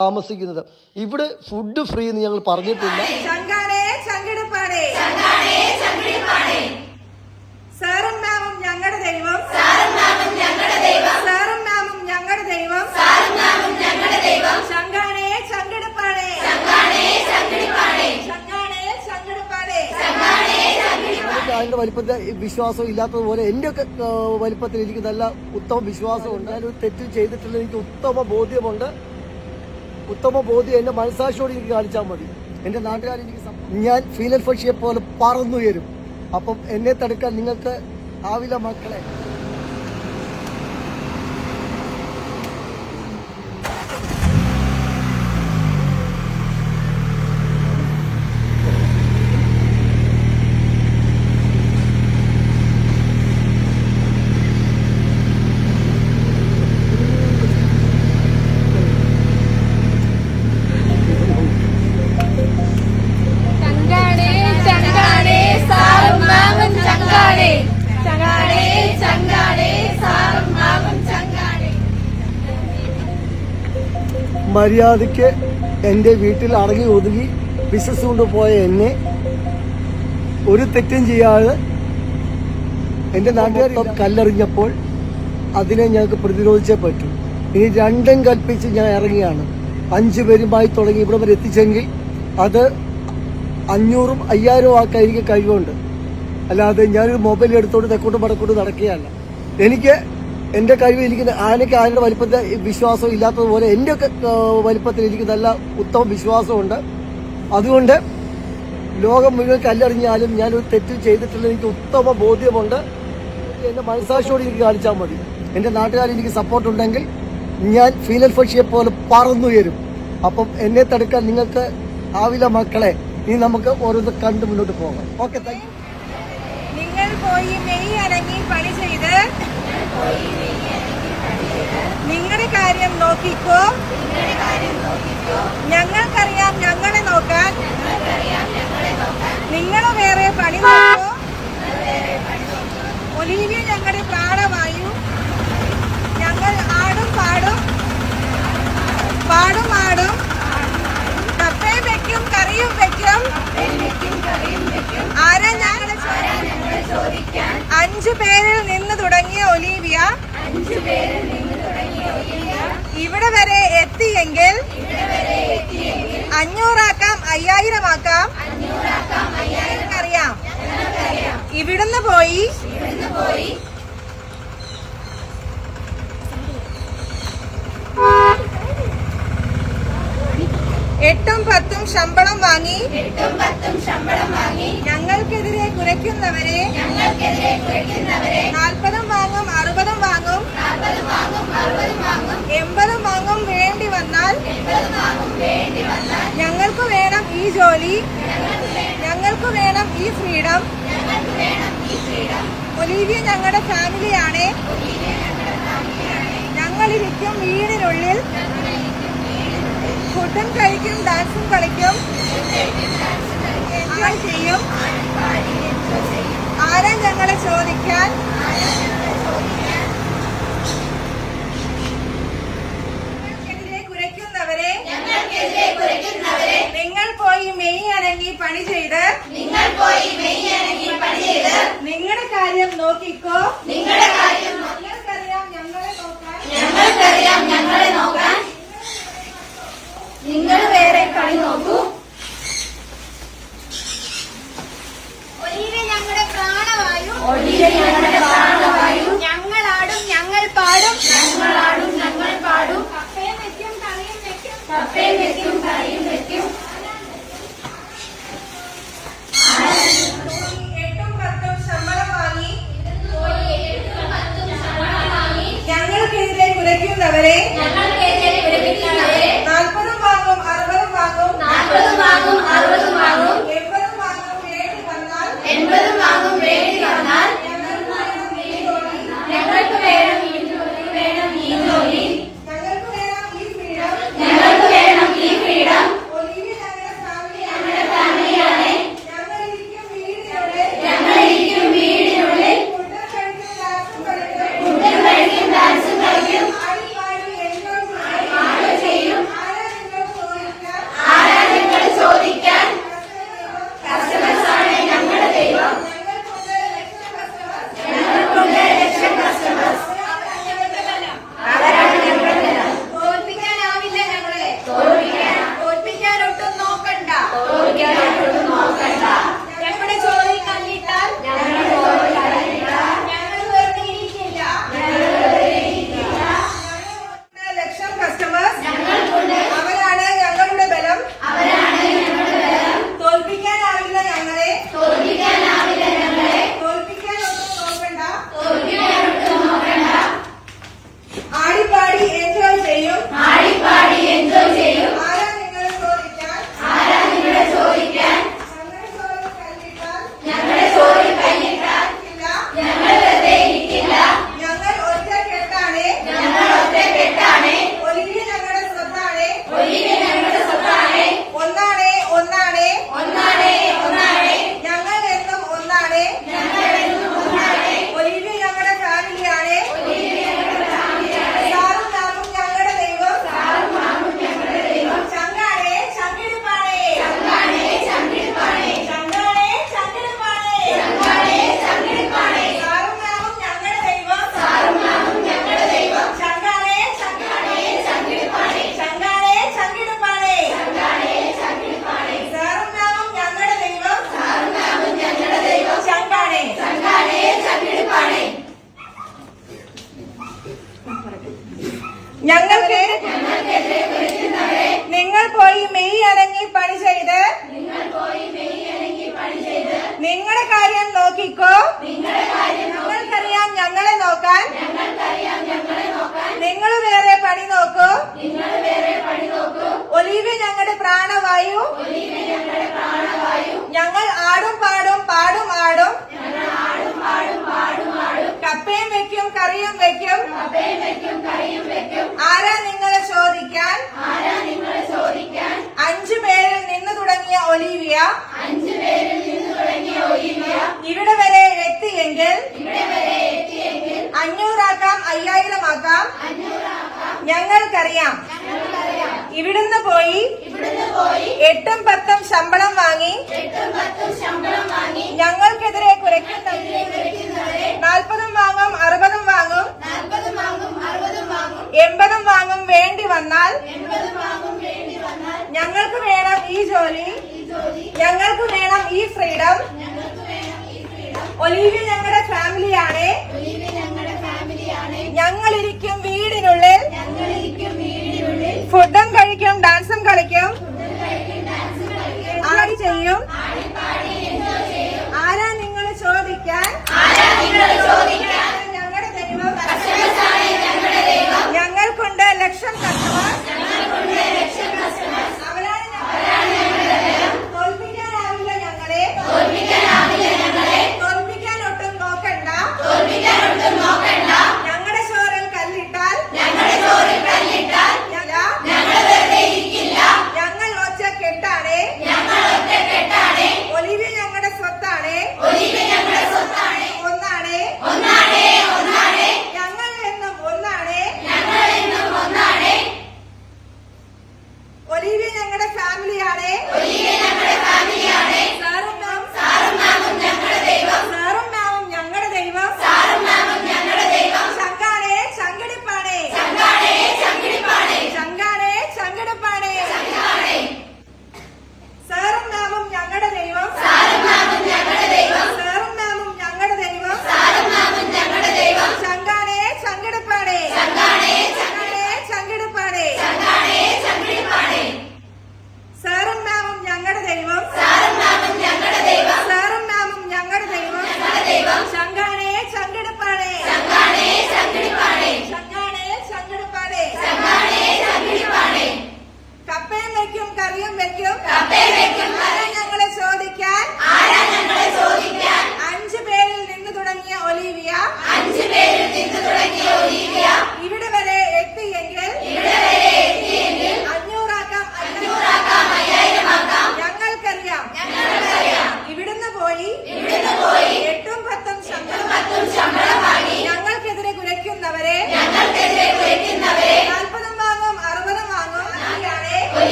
താമസിക്കുന്നത്. ഇവിടെ food free എന്ന് ഞങ്ങൾ പറഞ്ഞിട്ടില്ല. അതിന്റെ വലിപ്പത്തിൽ വിശ്വാസം ഇല്ലാത്തതുപോലെ എന്റെ ഒക്കെ ആ, വലിപ്പത്തിൽ എനിക്ക് നല്ല ഉത്തമ വിശ്വാസമുണ്ട്. ഞാനൊരു തെറ്റ് ചെയ്തിട്ടുള്ള എനിക്ക് ഉത്തമ ബോധ്യമുണ്ട്. ഉത്തമ ബോധ്യം എന്റെ മനസാക്ഷിയോട് എനിക്ക് കാണിച്ചാൽ മതി. എന്റെ നാട്ടുകാരെ എനിക്ക് ഞാൻ ഫീലൽ പക്ഷിയെ പോലെ പറന്നുയരും. അപ്പം എന്നെ തടുക്കാൻ നിങ്ങൾക്ക് ആവില മക്കളെ. മര്യാദയ്ക്ക് എന്റെ വീട്ടിൽ അടങ്ങി ഒതുങ്ങി ബിസിനസ് കൊണ്ടുപോയ എന്നെ ഒരു തെറ്റും ചെയ്യാതെ എന്റെ നാട്ടുകാർ കല്ലെറിഞ്ഞപ്പോൾ അതിനെ ഞങ്ങൾക്ക് പ്രതിരോധിച്ചേ പറ്റൂ. ഇനി രണ്ടും കൽപ്പിച്ച് ഞാൻ ഇറങ്ങിയാണ്. അഞ്ച് പേരുമായി തുടങ്ങി ഇവിടെ വരെ എത്തിച്ചെങ്കിൽ അത് അഞ്ഞൂറും അയ്യായിരവും ആക്കായിരിക്കും കഴിവുണ്ട്. അല്ലാതെ ഞാനൊരു മൊബൈൽ എടുത്തോണ്ട് തെക്കോട്ട് വടക്കോട്ട് നടക്കുകയല്ല. എനിക്ക് എന്റെ കഴിവ് ഇരിക്കുന്ന ആനയ്ക്ക് ആനയുടെ വലിപ്പത്തിൽ വിശ്വാസം ഇല്ലാത്തതുപോലെ എന്റെ വലിപ്പത്തിൽ എനിക്ക് നല്ല ഉത്തമ വിശ്വാസമുണ്ട്. അതുകൊണ്ട് ലോകം മുഴുവൻ കല്ലെറിഞ്ഞാലും ഞാനൊരു തെറ്റ് ചെയ്തിട്ടുള്ള എനിക്ക് ഉത്തമ ബോധ്യമുണ്ട്. എന്റെ മനസാക്ഷിയോട് എനിക്ക് കാണിച്ചാൽ മതി. എന്റെ നാട്ടുകാർ എനിക്ക് സപ്പോർട്ട് ഉണ്ടെങ്കിൽ ഞാൻ ഫീനൽ ഫക്ഷിയെ പോലെ പറന്നുയരും. അപ്പം എന്നെ തടുക്കാൻ നിങ്ങൾക്ക് ആവില്ല മക്കളെ. ഇനി നമുക്ക് ഓരോന്ന് കണ്ട് മുന്നോട്ട് പോകാം. ഓക്കെ താങ്ക് നിങ്ങൾ പോയി മെയ് അനങ്ങി പണി ചെയ്ത് നിങ്ങളുടെ കാര്യം നോക്കിക്കോ. ഞങ്ങൾക്കറിയാം ഞങ്ങളെ നോക്കാൻ. നിങ്ങൾ വേറെ പണി നോക്കോ. ഒലീവിയ ഞങ്ങളുടെ പ്രാണവായു. ഞങ്ങൾ ആടും പാടും. പാടും ആടും. കപ്പയും വെക്കും കറിയും വെക്കും. ആരാ ഞങ്ങളെ അഞ്ചു പേരിൽ നിന്ന് തുടങ്ങിയ ഒലീവിയ. ഇവിടെ വരെ എത്തിയെങ്കിൽ അഞ്ഞൂറാക്കാം അയ്യായിരമാക്കാം. അറിയാം. ഇവിടുന്ന് പോയി എട്ടും പത്തും ശമ്പളം വാങ്ങി എട്ടും പത്തും ശമ്പളം വാങ്ങി ഞങ്ങൾക്കെതിരെ കുറയ്ക്കുന്നവരെ ഞങ്ങൾക്കെതിരെ കുറയ്ക്കുന്നവരെ നാൽപ്പതും വാങ്ങും അറുപതും വാങ്ങും നാൽപ്പതും വാങ്ങും അറുപതും വാങ്ങും എൺപതും വാങ്ങും വേണ്ടി വന്നാൽ എൺപതും വാങ്ങും വേണ്ടി വന്നാൽ ഞങ്ങൾക്ക് വേണം ഈ ജോലി ഞങ്ങൾക്ക് വേണം ഈ ഫ്രീഡം. ഞങ്ങൾക്ക് വേണം ഈ ഫ്രീഡം. ഒലീവിയ ഞങ്ങളുടെ ഫാമിലിയാണ്. ഞങ്ങളിരിക്കും വീടിനുള്ളിൽ. ഫുഡും കഴിക്കും ഡാൻസും കളിക്കും. എൻജോയ് ചെയ്യും. ആരാ ഞങ്ങളെ ചോദിക്കാൻ? നിങ്ങൾ പോയി മെയ് അനങ്ങി പണി ചെയ്ത് നിങ്ങൾ പോയി മെയ്യണങ്ങി പണി ചെയ്ത് നിങ്ങളുടെ കാര്യം നോക്കിക്കോ. നിങ്ങളുടെ കാര്യം ഞങ്ങൾക്കറിയാം ഞങ്ങളെ നോക്കാൻ. ഞങ്ങൾക്കറിയാം ഞങ്ങളെ നോക്കാൻ. നിങ്ങൾ വേറെ കളി നോക്കൂ. ഒലിവ ഞങ്ങളുടെ പ്രാണവായു. ഒളിയ ഞങ്ങളുടെ പ്രാണവായു. ഞങ്ങളാടും ഞങ്ങൾ പാടും. ഞങ്ങളാടും ഞങ്ങൾ പാടും. കപ്പയും വെക്കും കറിയും വെക്കും. കപ്പയും വെക്കും കറിയും വെക്കും. എട്ടും പത്തും ശമ്പളം വാങ്ങി. ഞങ്ങൾക്കെതിരെ കുരയ്ക്കുന്നവരെ ഞങ്ങൾക്ക് നിങ്ങൾ പോയി മെയ് അനങ്ങി പണി ചെയ്ത് നിങ്ങളുടെ കാര്യം നോക്കിക്കോ. നിങ്ങൾക്കറിയാം ഞങ്ങളെ നോക്കാൻ. നിങ്ങൾ വേറെ പണി നോക്കൂ. ഒലീവ് ഞങ്ങളുടെ പ്രാണവായു. ഞങ്ങൾ ആടും പാടും പാടും ആടും. കറിയും വെക്കും. കറിയും വെക്കും ആരാ നിങ്ങളെ ചോദിക്കാൻ? ആരാ നിങ്ങളെ ചോദിക്കാൻ അഞ്ചു പേരിൽ നിന്ന് തുടങ്ങിയ ഒലീവിയ. അഞ്ചു പേരിൽ നിന്ന് തുടങ്ങിയ ഒലീവിയ ഇവിടെ വരെ എത്തിയെങ്കിൽ ഇവിടെ വരെ എത്തിയെങ്കിൽ അഞ്ഞൂറാക്കാം അയ്യായിരമാക്കാം. അഞ്ഞൂറാക്കാം ഞങ്ങൾക്കറിയാം. ഇവിടുന്ന് പോയി എട്ടും പത്തും ശമ്പളം വാങ്ങി ഞങ്ങൾക്കെതിരെ കുറയ്ക്കുന്ന നാൽപ്പതും വാങ്ങും അറുപതും വാങ്ങും. എൺപതും വാങ്ങും വേണ്ടി വന്നാൽ ഞങ്ങൾക്ക് വേണം ഈ ജോലി. ഞങ്ങൾക്ക് വേണം ഈ ഫ്രീഡം. ഒലീവ്യ ഞങ്ങളുടെ ഫാമിലിയാണ്. ഞങ്ങളിരിക്കും വീടിനുള്ളിൽ. ഫുഡും കഴിക്കും ഡാൻസും കളിക്കും. ആര് ചെയ്യും? ആരാ നിങ്ങൾ ചോദിക്കാൻ? ആരാ നിങ്ങൾ ചോദിക്കാൻ?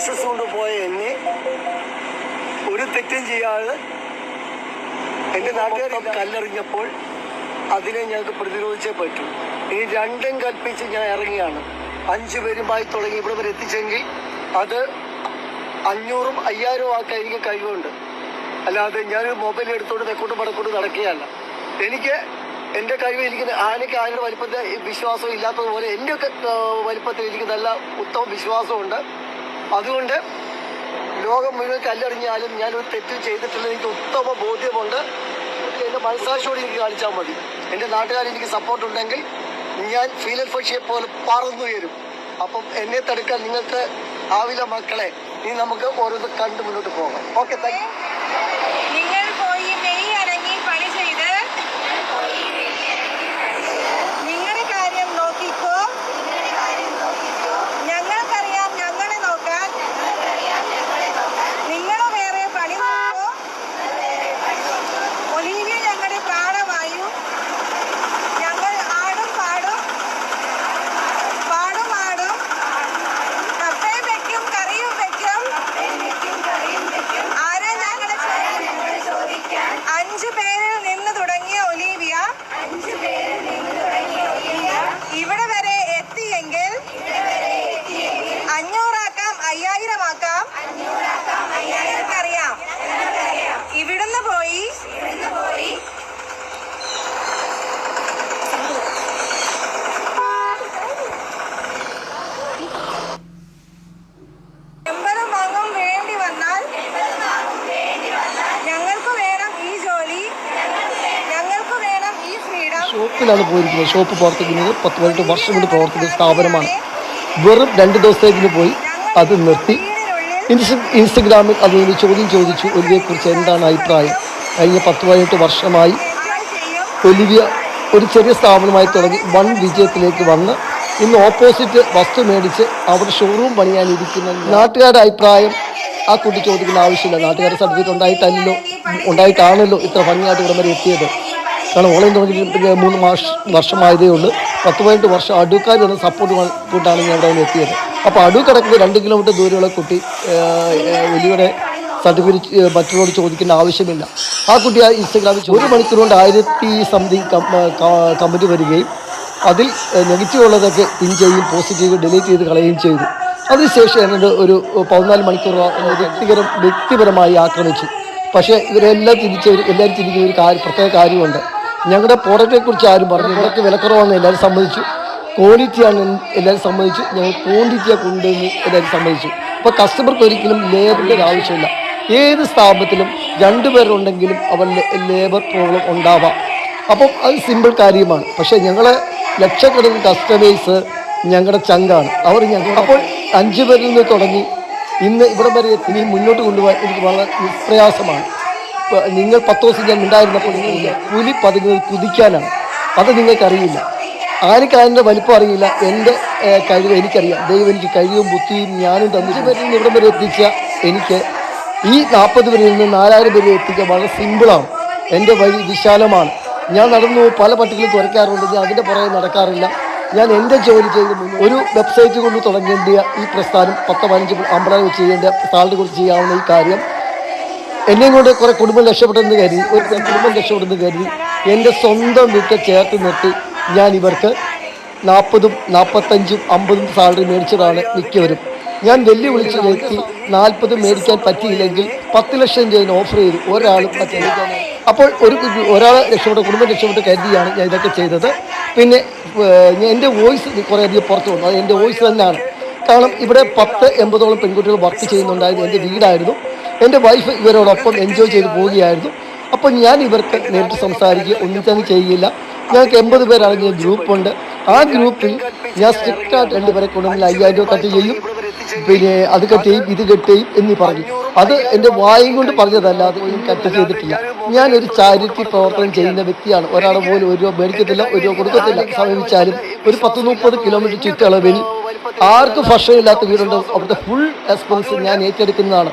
ബിസിനസ് കൊണ്ടുപോയ എന്നെ ഒരു തെറ്റും ചെയ്യാതെ എന്റെ നാട്ടുകാർ കല്ലെറിഞ്ഞപ്പോൾ അതിനെ ഞങ്ങൾക്ക് പ്രതിരോധിച്ചേ പറ്റൂ. ഇനി രണ്ടും കൽപ്പിച്ച് ഞാൻ ഇറങ്ങിയാണ്. അഞ്ചു പേരുമായി തുടങ്ങി ഇവിടെ വരെ എത്തിച്ചെങ്കിൽ അത് അഞ്ഞൂറും അയ്യായിരവും ആക്കാൻ എനിക്ക് കഴിവുണ്ട്. അല്ലാതെ ഞാൻ മൊബൈൽ എടുത്തോണ്ട് തെക്കോട്ട് വടക്കോട്ട് നടക്കുകയല്ല. എനിക്ക് എന്റെ കഴിവ് എനിക്ക് ആനയ്ക്ക് ആനയുടെ വലിപ്പത്തിൽ വിശ്വാസം ഇല്ലാത്തതുപോലെ എന്റെ വലിപ്പത്തിൽ എനിക്ക് നല്ല ഉത്തമ വിശ്വാസമുണ്ട്. അതുകൊണ്ട് ലോകം മുഴുവൻ കല്ലെറിഞ്ഞാലും ഞാനൊരു തെറ്റ് ചെയ്തിട്ടില്ല. എനിക്ക് ഉത്തമ ബോധ്യമുണ്ട്. എന്റെ മനസ്സാക്ഷിയോട് എനിക്ക് കാണിച്ചാൽ മതി. എന്റെ നാട്ടുകാർ എനിക്ക് സപ്പോർട്ട് ഉണ്ടെങ്കിൽ ഞാൻ ഫീലൽ പക്ഷിയെ പോലെ പറന്നുയരും അപ്പം എന്നെ തടുക്കാൻ നിങ്ങൾക്ക് ആവില്ല മക്കളെ. ഇനി നമുക്ക് ഓരോന്ന് കണ്ട് മുന്നോട്ട് പോകാം. ഓക്കെ താങ്ക് നിങ്ങൾ മെയ് അടങ്ങി പണി ചെയ്ത് നിങ്ങളുടെ കാര്യം നോക്കിക്കോ ഞങ്ങൾക്കറിയാം ഞങ്ങളെ നോക്കാൻ നിങ്ങൾ വേറെ പണി നോക്കോ ഒലീവിയ ഞങ്ങളുടെ പ്രാണവായു ഞങ്ങൾ ആടും പാടും പാടും ആടും കപ്പയും വെക്കും കറിയും വെക്കും ആരാ ഞങ്ങളെ ചോദിക്കാൻ അഞ്ചു പേരിൽ നിന്ന് തുടങ്ങിയ ഒലീവിയ ഇവിടെ വരെ എത്തിയെങ്കിൽ അഞ്ഞൂറാക്കാം അയ്യായിരമാക്കാം അറിയാം ഇവിടുന്ന് പോയി എൺപതും വാങ്ങും വേണ്ടി വന്നാൽ ഞങ്ങൾക്ക് വേണം ഈ ജോലി. ഞങ്ങൾക്ക് വേണം ഈ ഫ്രീഡം. ഷോപ്പിലാണ് പോയിരിക്കുന്നത്. ഷോപ്പ് പ്രവർത്തിക്കുന്നത്. പത്ത് പതിനെട്ട് വർഷം കൊണ്ട് പ്രവർത്തിക്കുന്ന സ്ഥാപനമാണ്. വെറും രണ്ട് ദിവസത്തേക്കിന് പോയി. അത് നിർത്തി. ഇൻസ്റ്റ ഇൻസ്റ്റഗ്രാമിൽ അതിന് ചോദ്യം ചോദിച്ചു. ഒലിവിയെക്കുറിച്ച് എന്താണ് അഭിപ്രായം? കഴിഞ്ഞ പത്ത് പതിനെട്ട് വർഷമായി ഒലിവിയ ഒരു ചെറിയ സ്ഥാപനമായി തുടങ്ങി. വൺ വിജയത്തിലേക്ക് വന്ന് ഇന്ന് ഓപ്പോസിറ്റ് വസ്തു മേടിച്ച് അവിടെ ഷോറൂം പണിയാനിരിക്കുന്ന. നാട്ടുകാരുടെ അഭിപ്രായം ആ കുട്ടി ചോദിക്കുന്ന ആവശ്യമില്ല. നാട്ടുകാരുടെ സർട്ടിഫിക്കറ്റ് ഉണ്ടായിട്ടല്ലോ ഉണ്ടായിട്ടാണല്ലോ ഇത്ര ഭംഗിയായിട്ട് ഇവിടം വരെ എത്തിയത്. കാരണം ഓൺലൈൻ തുടങ്ങി പിന്നെ മൂന്ന് മാസ വർഷമായതേ ഉള്ളൂ. പത്ത് പതിനെട്ട് വർഷം അടുക്കാർ വന്ന് സപ്പോർട്ട് കൂട്ടാണ് ഞാൻ അവിടെ എത്തിയത്. അപ്പോൾ അടു കിടക്കുന്ന രണ്ട് കിലോമീറ്റർ ദൂരെയുള്ള കുട്ടി വലിയുടെ സർട്ടിഫിക്കറ്റ് മറ്റുള്ളവരോട് ചോദിക്കേണ്ട ആവശ്യമില്ല. ആ കുട്ടി ആ ഇൻസ്റ്റഗ്രാമിൽ ഒരു മണിക്കൂർ കൊണ്ട് ആയിരത്തി സംതിങ് കമന്റ് വരികയും അതിൽ നെഗറ്റീവ് ഉള്ളതൊക്കെ പിൻ ചെയ്യും പോസിറ്റീവ് ഡിലീറ്റ് ചെയ്ത് കളയുകയും ചെയ്തു. അതിനുശേഷം എന്നോട് ഒരു പതിനാല് മണിക്കൂർ വ്യക്തിപരം വ്യക്തിപരമായി ആക്രമിച്ചു. പക്ഷേ ഇവരെല്ലാം തിരിച്ച് എല്ലാവരും തിരിക്കുന്ന ഒരു കാര്യം പ്രത്യേക കാര്യമുണ്ട്. ഞങ്ങളുടെ പ്രോഡക്റ്റിനെ കുറിച്ച് ആരും പറഞ്ഞു. പ്രോഡക്റ്റ് വിലക്കുറവാണെന്ന് എല്ലാവരും സമ്മതിച്ചു. ക്വാളിറ്റിയാണ് എല്ലാവരും സമ്മതിച്ചു. ഞങ്ങൾ ക്വാണ്ടിറ്റിയാണ് കൊണ്ടുവന്ന് എല്ലാവരും സമ്മതിച്ചു. അപ്പോൾ കസ്റ്റമർക്ക് ഒരിക്കലും ലേബറിന്റെ ഒരു ആവശ്യമില്ല. ഏത് സ്ഥാപനത്തിലും രണ്ടുപേരുണ്ടെങ്കിലും അവരുടെ ലേബർ പ്രോബ്ലം ഉണ്ടാവാം. അപ്പം അത് സിമ്പിൾ കാര്യമാണ്. പക്ഷേ ഞങ്ങൾ ലക്ഷക്കണക്കിന് കസ്റ്റമേഴ്സ് ഞങ്ങളുടെ ചങ്കാണ്. അവർ ഞങ്ങൾ അപ്പോൾ അഞ്ച് പേരിൽ നിന്ന് തുടങ്ങി ഇന്ന് ഇവിടെ വരെ ഇനി മുന്നോട്ട് കൊണ്ടുപോകാൻ എനിക്ക് വളരെ നിഷ്പ്രയാസമാണ് നിങ്ങൾ പത്ത് ദിവസം ഞാൻ ഉണ്ടായിരുന്നപ്പോൾ നിങ്ങൾ പുലി പതുങ്ങുന്നത് കുതിക്കാനാണ്. അത് നിങ്ങൾക്കറിയില്ല. ആർക്ക് അതിന്റെ വലിപ്പം അറിയില്ല. എന്റെ കഴിവ് എനിക്കറിയാം. ദൈവം എനിക്ക് കഴിവും ബുദ്ധിയും ഞാനും തന്നിട്ട് പേരിൽ ഇവിടം വരെ എത്തിച്ച എനിക്ക് ഈ നാൽപ്പത് പേരിൽ നിന്ന് നാലായിരം പേരെ എത്തിക്കാൻ വളരെ സിമ്പിളാണ്. എന്റെ വഴി വിശാലമാണ്. ഞാൻ നടന്നു പല പട്ടികളും കുറയ്ക്കാറുണ്ട് ഞാൻ അതിന്റെ പുറകെ നടക്കാറില്ല. ഞാൻ എന്റെ ജോലി ചെയ്ത് ഒരു വെബ്സൈറ്റ് കൊണ്ട് തുടങ്ങേണ്ട ഈ പ്രസ്ഥാനം പത്ത് പതിനഞ്ച് അമ്പലം വെച്ച് ചെയ്യേണ്ട സാലറി കുറിച്ച് ചെയ്യാവുന്ന ഈ കാര്യം എന്നെയും കൊണ്ട് കുറെ കുടുംബം രക്ഷപ്പെട്ടെന്ന് കരുതി ഒരു കുടുംബം രക്ഷപ്പെട്ടെന്ന് കരുതി എന്റെ സ്വന്തം വീട്ടിൽ ചേർത്ത് നിർത്തി ഞാൻ ഇവർക്ക് നാൽപ്പതും നാൽപ്പത്തഞ്ചും അമ്പതും സാലറി മേടിച്ചതാണ് മിക്കവരും. ഞാൻ വെല്ലുവിളിച്ച് വ്യക്തി നാൽപ്പത് മേടിക്കാൻ പറ്റിയില്ലെങ്കിൽ പത്ത് ലക്ഷം രൂപ ഓഫർ ചെയ്തു ഒരാളും പറ്റിയില്ല അപ്പോൾ ഒരു ഒരാൾ രക്ഷപ്പെട്ട കുടുംബം രക്ഷപ്പെട്ട് കരുതിയാണ് ഞാൻ ഇതൊക്കെ ചെയ്തത്. പിന്നെ എന്റെ വോയിസ് കുറേയധികം പുറത്തു വന്നു. അത് എന്റെ വോയിസ് തന്നെയാണ്. കാരണം ഇവിടെ പത്ത് എൺപതോളം പെൺകുട്ടികൾ വർക്ക് ചെയ്യുന്നുണ്ടായിരുന്നു എന്റെ വീടായിരുന്നു. എന്റെ വൈഫ് ഇവരോടൊപ്പം എൻജോയ് ചെയ്ത് പോവുകയായിരുന്നു. അപ്പോൾ ഞാൻ ഇവർക്ക് നേരിട്ട് സംസാരിക്കുക ഒന്നും തന്നെ ചെയ്യില്ല ഞങ്ങൾക്ക് എൺപത് പേരടങ്ങിയ ഗ്രൂപ്പുണ്ട് ആ ഗ്രൂപ്പിൽ ഞാൻ സ്ട്രിക്റ്റായിട്ട് രണ്ടുപേരെ കൊണ്ടുവന്നില്ല അയ്യായിരം രൂപ കട്ട് ചെയ്യും. പിന്നെ അത് കട്ട് ചെയ്യും ഇത് കട്ട് ചെയ്യും എന്നീ പറഞ്ഞു. അത് എന്റെ വായും കൊണ്ട് പറഞ്ഞതല്ലാതെ ഒന്നും കട്ട് ചെയ്തിട്ടില്ല. ഞാനൊരു ചാരിറ്റി പ്രവർത്തനം ചെയ്യുന്ന വ്യക്തിയാണ്. ഒരാൾ പോലും ഒരു രൂപ മേടിക്കത്തില്ല ഒരു രൂപ കൊടുക്കത്തില്ല. സമീപിച്ചാലും ഒരു പത്ത് മുപ്പത് കിലോമീറ്റർ ചുറ്റളവിൽ ആർക്കും ഭക്ഷണമില്ലാത്ത വീടുണ്ടോ. അവിടുത്തെ ഫുൾ എക്സ്പെൻസ് ഞാൻ ഏറ്റെടുക്കുന്നതാണ്.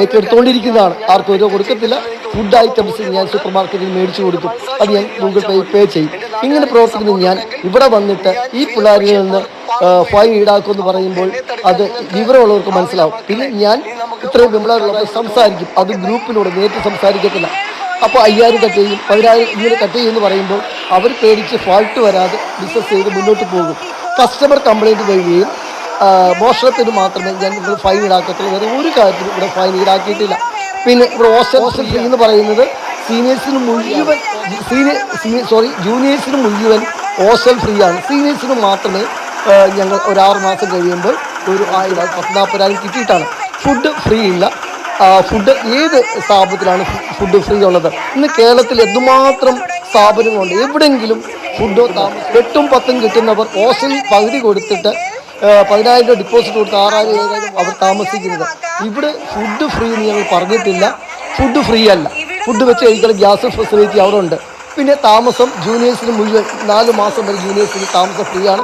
ഏറ്റെടുത്തുകൊണ്ടിരിക്കുന്നതാണ് ആർക്കും ഒരു കൊടുക്കത്തില്ല. ഫുഡ് ഐറ്റംസ് ഞാൻ സൂപ്പർ മാർക്കറ്റിൽ മേടിച്ചു കൊടുക്കും അത് ഞാൻ ഗൂഗിൾ പേ പേ ചെയ്യും. ഇങ്ങനെ പ്രവർത്തിക്കുന്ന ഞാൻ ഇവിടെ വന്നിട്ട് ഈ പിള്ളേരിൽ നിന്ന് ഫൈൻ ഈടാക്കുമെന്ന് പറയുമ്പോൾ അത് വിവരമുള്ളവർക്ക് മനസ്സിലാവും. പിന്നെ ഞാൻ ഇത്രയും പിള്ളേരുള്ളപ്പോൾ സംസാരിക്കും. അത് ഗ്രൂപ്പിലൂടെ നേരിട്ട് സംസാരിക്കത്തില്ല. അപ്പോൾ അയ്യായിരം കട്ട് ചെയ്യും പതിനായിരം ഇങ്ങനെ കട്ട് ചെയ്യുമെന്ന് പറയുമ്പോൾ അവർ പേടിച്ച് ഫാൾട്ട് വരാതെ ബിസിനസ് ചെയ്ത് മുന്നോട്ട് പോകും. കസ്റ്റമർ കംപ്ലൈന്റ് വരികയും മോഷണത്തിന് മാത്രമേ ഞാൻ നിങ്ങൾ ഫൈൻ ഈടാക്കത്തുള്ളൂ. വേറെ ഒരു കാര്യത്തിലും ഇവിടെ ഫൈൻ ഈടാക്കിയിട്ടില്ല. പിന്നെ ഇവിടെ ഹോസ്റ്റൽ ഫീ എന്ന് പറയുന്നത് സീനിയേഴ്സിന് മുഴുവൻ സീനിയർ സോറി ജൂനിയേഴ്സിന് മുഴുവൻ ഹോസ്റ്റൽ ഫ്രീ ആണ്. സീനിയേഴ്സിന് മാത്രമേ ഞങ്ങൾ ഒരാറ് മാസം കഴിയുമ്പോൾ ഒരു ആയിരം പത്ത് നാൽപ്പതിനായിരം കിട്ടിയിട്ടാണ്. ഫുഡ് ഫ്രീ ഇല്ല. ഫുഡ് ഏത് സ്ഥാപനത്തിലാണ് ഫുഡ് ഫ്രീ ഉള്ളത്? ഇന്ന് കേരളത്തിൽ എന്തുമാത്രം സ്ഥാപനങ്ങളുണ്ട്? എവിടെയെങ്കിലും ഫുഡോ താമസം എട്ടും പത്തും കിട്ടുന്നവർ ഹോസ്റ്റലിൽ പകുതി കൊടുത്തിട്ട് പതിനായിരം രൂപ ഡിപ്പോസിറ്റ് കൊടുത്ത് ആറായിരം ഏഴായിരം അവർ താമസിക്കുന്നത്. ഇവിടെ ഫുഡ് ഫ്രീ എന്ന് ഞങ്ങൾ പറഞ്ഞിട്ടില്ല. ഫുഡ് ഫ്രീ അല്ല. ഫുഡ് വെച്ച് കഴിക്കുന്ന ഗ്യാസ് ഫെസിലിറ്റി അവിടെ ഉണ്ട്. പിന്നെ താമസം ജൂനിയേഴ്സിന് മുഴുവൻ നാല് മാസം വരെ ജൂനിയേഴ്സിന് താമസം ഫ്രീ ആണ്.